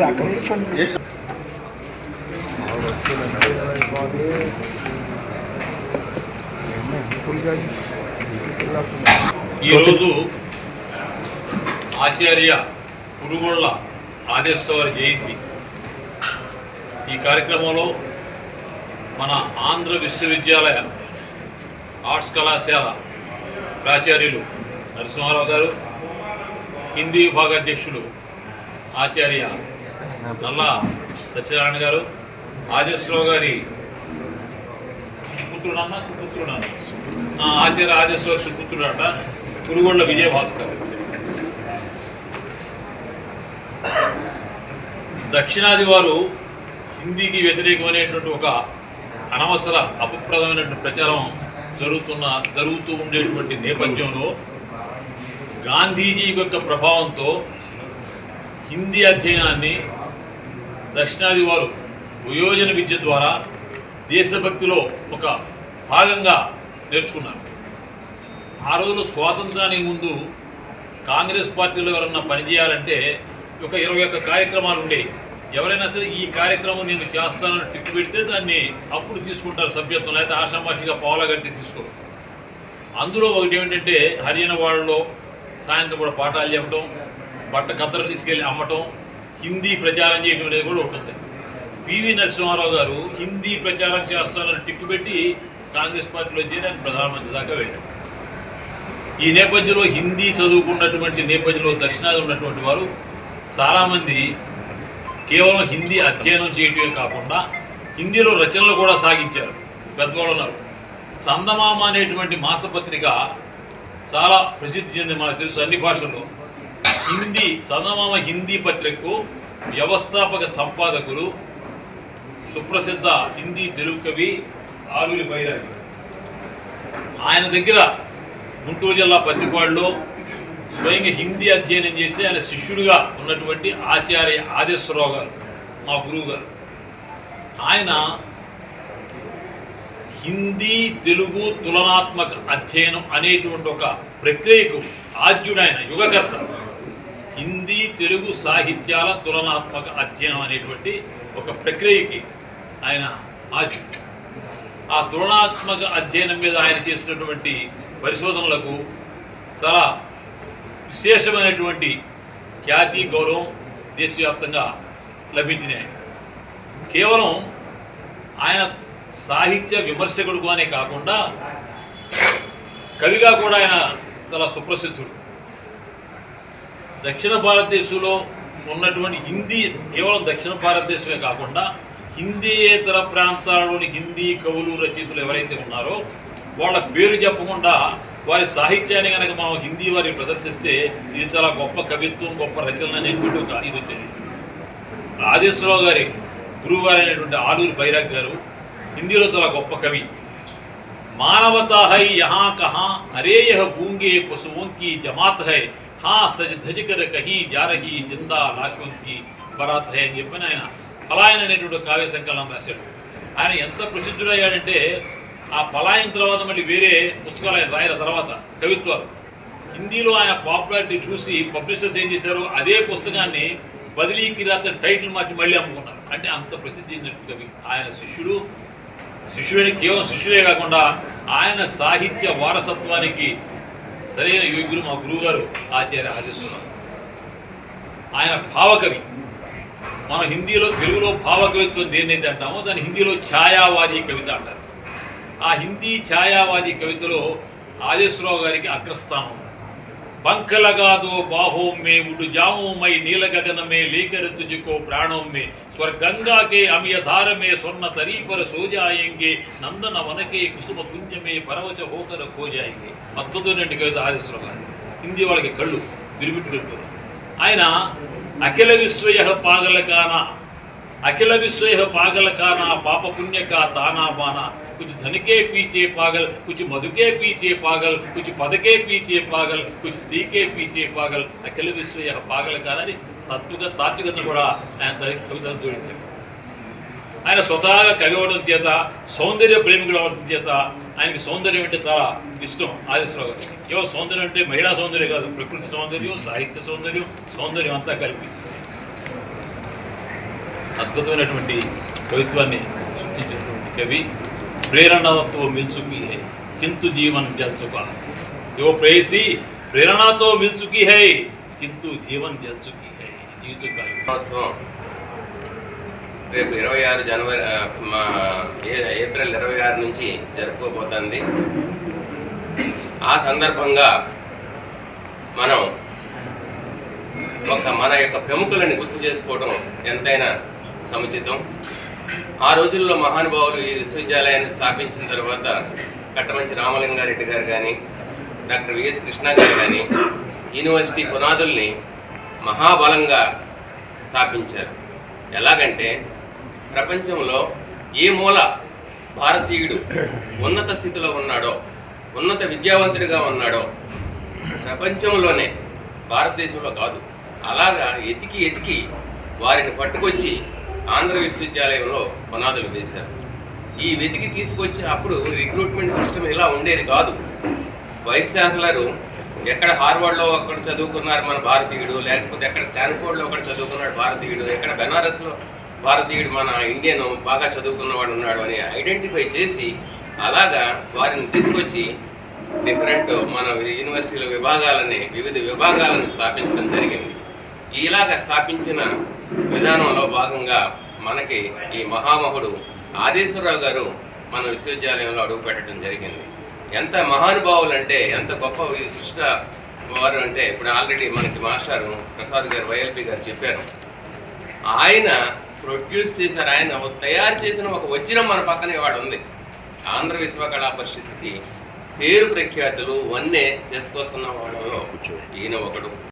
ముందు అక్కడ తీసుకోండి ఈరోజు ఆచార్య పురుగోళ్ళ ఆదేశ్వర జయంతి. ఈ కార్యక్రమంలో మన ఆంధ్ర విశ్వవిద్యాలయ ఆర్ట్స్ కళాశాల ప్రాచార్యులు నరసింహారావు గారు హిందీ విభాగాధ్యక్షులు ఆచార్య నల్లా సత్యనారాయణ గారు ఆదేశ్వరరావు గారి పుత్రుడన్న పుత్రుడన్న ఆ, ఆచార్య ఆదేశ్వర సుపుత్రుడట కురుగొండ విజయభాస్కర్. దక్షిణాది వారు హిందీకి వ్యతిరేకమైనటువంటి ఒక అనవసర అపప్రదమైనటువంటి ప్రచారం జరుగుతున్న జరుగుతూ ఉండేటువంటి నేపథ్యంలో గాంధీజీ యొక్క ప్రభావంతో హిందీ అధ్యయనాన్ని దక్షిణాది వారు వయోజన విద్య ద్వారా దేశభక్తిలో ఒక భాగంగా నేర్చుకున్నారు. ఆ రోజుల్లో స్వాతంత్రానికి ముందు కాంగ్రెస్ పార్టీలో ఎవరన్నా పనిచేయాలంటే ఒక ఇరవై ఒక్క కార్యక్రమాలు ఉండేవి ఎవరైనా సరే ఈ కార్యక్రమం నేను చేస్తానని టిక్ పెడితే దాన్ని అప్పుడు తీసుకుంటారు సభ్యత్వం లేకపోతే ఆషామాషిగా పావులగట్టి తీసుకోరు. అందులో ఒకటి ఏమిటంటే హర్యానా వాళ్ళలో సాయంత్రం కూడా పాఠాలు చెప్పడం బట్ట కత్తలు తీసుకెళ్ళి అమ్మటం హిందీ ప్రచారం చేయడం అనేది కూడా ఉంటుంది పివి నరసింహారావు గారు హిందీ ప్రచారం చేస్తానని టిక్కు పెట్టి కాంగ్రెస్ పార్టీలో చేరాను ప్రధానమంత్రి దాకా వెళ్ళారు. ఈ నేపథ్యంలో హిందీ చదువుకున్నటువంటి నేపథ్యంలో దక్షిణాది ఉన్నటువంటి వారు చాలామంది కేవలం హిందీ అధ్యయనం చేయటమే కాకుండా హిందీలో రచనలు కూడా సాగించారు. పెద్దవాళ్ళు ఉన్నారు చందమామ అనేటువంటి మాసపత్రిక చాలా ప్రసిద్ధి చెంది మనకు తెలుసు అన్ని భాషల్లో. హిందీ చందమామ హిందీ పత్రికకు వ్యవస్థాపక సంపాదకులు సుప్రసిద్ధ హిందీ తెలుగు కవి ఆలూరి బైరాగి ఆయన దగ్గర గుంటూరు జిల్లా పత్తిపాడులో స్వయంగా హిందీ అధ్యయనం చేసి ఆయన శిష్యుడిగా ఉన్నటువంటి ఆచార్య ఆదేశ్వరరావు గారు మా గురువు గారు. ఆయన హిందీ తెలుగు తులనాత్మక అధ్యయనం అనేటువంటి ఒక ప్రక్రియకు ఆద్యుడు ఆయన యుగకర్త. హిందీ తెలుగు సాహిత్యాల తులనాత్మక అధ్యయనం అనేటువంటి ఒక ప్రక్రియకి ఆయన ఆద్యుడు ఆ తులనాత్మక అధ్యయనం మీద ఆయన చేసినటువంటి పరిశోధనలకు చాలా విశేషమైనటువంటి ఖ్యాతి గౌరవం దేశవ్యాప్తంగా లభించినాయి. కేవలం ఆయన సాహిత్య విమర్శకుడు అనే కాకుండా కవిగా కూడా ఆయన చాలా సుప్రసిద్ధుడు. దక్షిణ భారతదేశంలో ఉన్నటువంటి హిందీ కేవలం దక్షిణ భారతదేశమే కాకుండా హిందీయేతర ప్రాంతాల్లోని హిందీ కవులు రచయితలు ఎవరైతే ఉన్నారో వాళ్ళ పేరు చెప్పకుండా వారి సాహిత్యాన్ని కనుక మనం హిందీ వారిని ప్రదర్శిస్తే ఇది చాలా గొప్ప కవిత్వం గొప్ప రచనలు అనేటువంటి ఒక ఇది వచ్చింది. రాజేశ్వరరావు గారి గురువుగారు అయినటువంటి ఆలూరి బైరాగ్ గారు హిందీలో చాలా గొప్ప కవి. మానవతా హై యహా కహా అరే యహ గూంగే పశువుం జమాత్ హై హా సజ్ ధజికర కహి జారహి జిందా లాశ్వం కి బరాత్ హై అని చెప్పిన ఆయన పలాయన అనేటువంటి కావ్య సంకలనం రాశాడు ఆయన ఎంత ప్రసిద్ధుడయ్యాడంటే ఆ పలాయన తర్వాత మళ్ళీ వేరే పుస్తకాలు ఆయన రాయల తర్వాత కవిత్వాలు హిందీలో ఆయన పాపులారిటీ చూసి పబ్లిషర్స్ ఏం చేశారు అదే పుస్తకాన్ని బదిలీకి రాత్రి టైటిల్ మార్చి మళ్ళీ అమ్ముకున్నారు అంటే అంత ప్రసిద్ధి చెందినట్టు కవి ఆయన శిష్యుడు శిష్యుడిని కేవలం శిష్యుడే కాకుండా ఆయన సాహిత్య వారసత్వానికి సరైన యోగ్యులు మా గురువు గారు ఆచార్య ఆదిస్తున్నారు ఆయన భావకవి. మన హిందీలో తెలుగులో భావకవిత్వం దేన్నైతే అంటామో దాన్ని హిందీలో ఛాయావాది కవిత అంటారు. ఆ హిందీ ఛాయావాది కవితలో ఆదేశ్వరావు గారికి అగ్రస్థానం బంకలగాదో మే ఉడు జామోమై నీలగగనమే లీకరితుజుకో ప్రాణోమ్మే స్వర్గంగాకే అమియధారమే స్వర్ణ తరీపర సోజాయంగే నందన వనకే కుసుమ పుణ్యమే పరవచ హోకర కోజాయంగే. అద్భుతమైనటువంటి కవిత ఆదేశ్వరం గారు హిందీ వాళ్ళకి కళ్ళు విరిమిట్టుకుంటారు ఆయన అఖిల విశ్వయ పాగలకాన అఖిల విశ్వయ పాగలకాన పాపపుణ్యకా తానా బానా पाप पुण्य का ताना बाना कुछ धन के पीछे पागल कुछ मधु के पीछे पागल कुछ पद के पीछे पागल कुछ स्त्री के पीछे पागल అఖిల విశ్వ యహ పాగల కాదని తత్వక తాత్వికతను కూడా ఆయన తన కవితను జోడించారు ఆయన స్వతహాగా కవి అవడం చేత సౌందర్య ప్రేమికుడు అవడం చేత ఆయనకి సౌందర్యం అంటే చాలా ఇష్టం ఆదిశ్వరావు గారు కేవలం సౌందర్యం అంటే మహిళా సౌందర్యం కాదు ప్రకృతి సౌందర్యం సాహిత్య సౌందర్యం సౌందర్యం అంతా కలిపి అద్భుతమైనటువంటి కవిత్వాన్ని సృష్టించినటువంటి కవి ప్రేరణతో మిల్చుకి హై కింతు జీవన్ జల్చుక యో ప్రేయసి ప్రేరణతో మిల్చుకి హై కింతు జీవన్ జల్చుకి హై జీవితకాలం రేపు ఇరవై ఆరు జనవరి మా ఏప్రిల్ ఇరవై ఆరు నుంచి జరుపుకోబోతుంది. ఆ సందర్భంగా మనం ఒక మన యొక్క ప్రముఖులని గుర్తు చేసుకోవడం ఎంతైనా సముచితం. ఆ రోజుల్లో మహానుభావులు ఈ విశ్వవిద్యాలయాన్ని స్థాపించిన తర్వాత కట్టమంచి రామలింగారెడ్డి గారు కానీ డాక్టర్ విఎస్ కృష్ణ గారు కానీ యూనివర్సిటీ పునాదుల్ని మహాబలంగా స్థాపించారు. ఎలాగంటే ప్రపంచంలో ఏ మూల భారతీయుడు ఉన్నత స్థితిలో ఉన్నాడో ఉన్నత విద్యావంతుడిగా ఉన్నాడో ప్రపంచంలోనే భారతదేశంలో కాదు. అలాగా ఎతికి ఎతికి వారిని పట్టుకొచ్చి ఆంధ్ర విశ్వవిద్యాలయంలో పునాదులు వేశారు. ఈ వెతికి తీసుకొచ్చి అప్పుడు రిక్రూట్మెంట్ సిస్టమ్ ఇలా ఉండేది కాదు. వైస్ ఛాన్సలరు ఎక్కడ హార్వర్డ్లో ఒకడు చదువుకున్నారు మన భారతీయుడు లేకపోతే ఎక్కడ స్టాన్ఫోర్డ్లో ఒకడు చదువుకున్నాడు భారతీయుడు ఎక్కడ బెనారస్లో భారతీయుడు మన ఇండియన్ బాగా చదువుకున్నవాడు ఉన్నాడు అని ఐడెంటిఫై చేసి అలాగా వారిని తీసుకొచ్చి డిఫరెంట్ మన యూనివర్సిటీల విభాగాలని వివిధ విభాగాలను స్థాపించడం జరిగింది. ఇలాగ స్థాపించిన విధానంలో భాగంగా మనకి ఈ మహామహుడు ఆదేశ్వరరావు గారు మన విశ్వవిద్యాలయంలో అడుగు పెట్టడం జరిగింది. ఎంత మహానుభావులు అంటే ఎంత గొప్ప విశిష్ట వారు అంటే ఇప్పుడు ఆల్రెడీ మనకి మాస్టారు ప్రసాద్ గారు వైఎల్పి గారు చెప్పారు. ఆయన ప్రొడ్యూస్ చేశారు ఆయన తయారు చేసిన ఒక వజ్రం మన పక్కనే వాడు ఉంది. ఆంధ్ర విశ్వకళా పరిషత్కి పేరు ప్రఖ్యాతులు వన్నే తీసుకొస్తున్న వాళ్ళలో ఈయన ఒకడు.